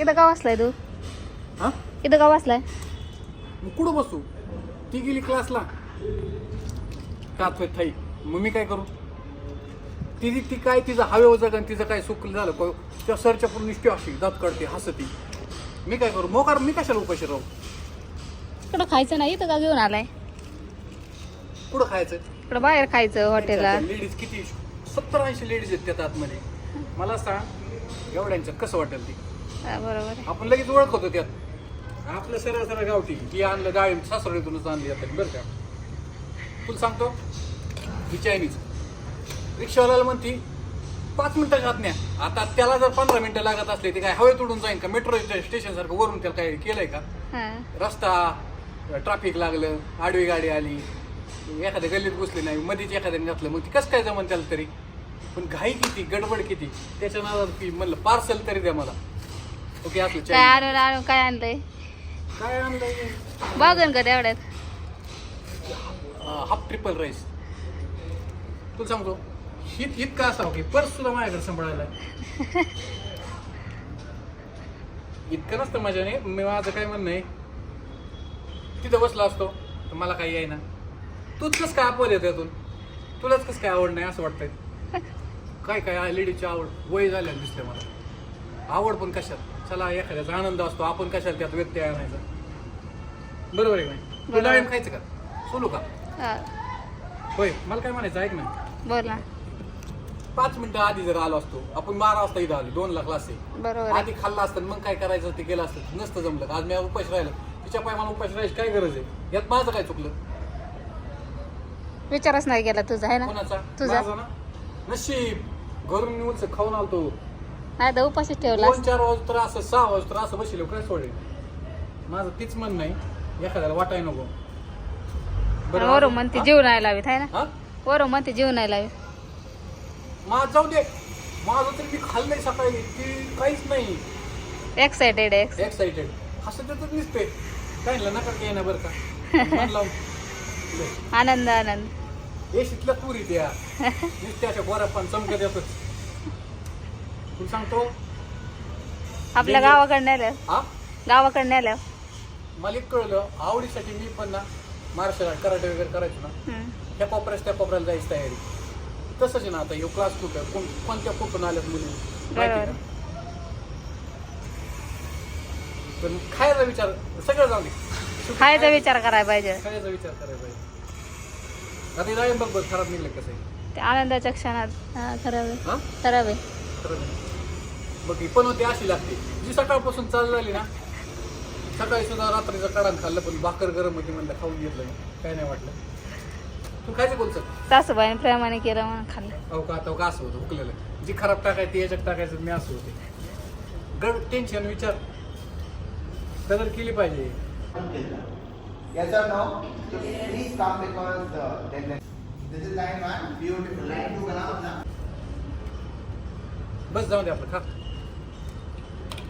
इथं का वाचलाय तू? हा? इथं का वाचलाय? मग कुठं बसू? ती गेली क्लासला कात थाई? मग मी काय करू? ती ती काय तिचं हवे जगन तिचं काय सुख झालं? प- त्या सरच्या पूर्ण निष्ठी अशी दात काढते हसती. मी काय करू? मोकार मी कशाला उपाशी राहू? इकडं खायचं नाही? इथं का घेऊन आलाय? कुठं खायचं? इकडं बाहेर खायचं हॉटेलला लेडीज किती? सत्तर ऐंशी लेडीज आहेत त्यात आतमध्ये. मला सांग एवढ्यांच्यात कसं वाटेल ती? हा, बरोबर आहे. आपण लगेच ओळखतो त्यात. आपलं सरळ सरळ गावठी. ही आणलं डाळिंब सासवडीतूनच आणली जातात बरं का? तुला सांगतो ही चायनीज रिक्षावाल्याला म्हणती पाच मिनिटाच्या आत न्या. आता त्याला जर पंधरा मिनिटं लागत असले ते काय हवेत उडून जाईन का? मेट्रो स्टेशन सारखं वरून त्याला काय केलंय का? हा. रस्ता ट्रॅफिक लागलं आडवी गाडी आली. एखाद्या गल्लीत घुसली नाही मध्येच एखाद्याने घातलं. मग ती कसं काय जमन त्याला तरी? पण घाई किती गडबड किती? त्याच्या नादात की म्हणलं पार्सल तरी द्या मला. ओके असलं काय चायनीज. आणून आणून काय आणलंय? काय आणलंय? बघन का तेवढ्यात. Half triple rice. तुला सांगतो इत इतका असावं की पर्स सुद्धा माझ्याकडे सांभाळायला? इतकं नसतं माझ्याने मी माझं काय म्हणणं आहे? तिथं बसला असतो तर मला काही आहे ना तूच कसं काय अपवाद येतो यातून तुलाच कसं काय आवड नाही असं वाटतंय? काय काय लेडीची आवड वय झाल्यानं दिसते मला. आवड पण कशात? चला एखाद्याचा आनंद असतो. आपण कशाला त्यात व्यत्यय आणायचा? बरोबर आहे का नाही? बरोबर. डाळिंब खायचं का? सोलू का? हा, होय मला काय म्हणायचं ऐक ना. बोल ना. पाच मिनिटं आधी जर आलो असतो आपण बारा वाजता इथं आलो दोन लाख क्लास आहे. बरोबर आहे. आधी खाल्ला असतं मग काय करायचं? ते केलं असतं. नसतं जमलं आज मी उपाश राहिलं. तिच्या पाय मला उपाश राहायची काय गरज आहे? यात माझं काय चुकलं? विचारच नाही केला तुझा आहे ना? कोणाचा? तुझा. माझा ना? नशीब. घरून निवडचं खाऊन आलतो. नाही तर उपाशीच ठेवला. दोन चार वाजता तर असं सहा वाजता तर असं बसलो काय सोडेल. माझं तीच मन नाही एखाद्याला वाटाय नको. वरून म्हणते? जीव नाही लावीत आहे ना? हा? वरून म्हणते जीव नाही लावीत. माझं जाऊ दे. माझं तरी मी खाल्लंय सकाळी ती काहीच नाही. एक्साइटेड आहे एक्साइटेड असं त्याच दिसते काय नका काय ना बरं का? मन लावून. आनंद आनंद. शिकल्या पुरी त्या नुसत्याच्या गोऱ्या पण चमकत येतच तुला सांगतो. आपल्या म्हणजे- गावाकडे नेलं हा? गावाकडे नेलं मला एक कळलं आवडीसाठी मी पण ना मार्शल आर्ट कराटे वगैरे करायचो ना. हम्म. ह्या कोपऱ्यास त्या कोपऱ्याला जायची तयारी. तसंच आहे ना आता ह्यो क्लास कुठं? कोण कोणत्या कुठून आल्यात मुली? माहिती बरोबर. का? पण खायचा विचार सगळं जाऊ दे. शेवटी खायचा विचार करायला पाहिजे. खायचा विचार करायला पाहिजे. आता जाईन बघ बघ खराब निघलं कसं आहे. ते आनंदाच्या क्षणात हा खरं हा? खरं नाही. बघ. पण होती अशी लागते. जी सकाळपासून चालू झाली ना सकाळी सुद्धा रात्रीचं कडान खाल्लं पण भाकर गरम होती म्हणलं खाऊन घेतलं मी. काय नाही वाटलं. तू खायचं कोणचं सासूबाईने प्रेमाने केलं म्हणून खाल्लं. अहो का आता असं होतं हुकलेलं जी खराब टाकायची ती याच्यात टाकायचं मी असं होते. गड टेन्शन विचार. कदर केली पाहिजे. बनाओ अपना. बस जाऊ दे आपलं खा.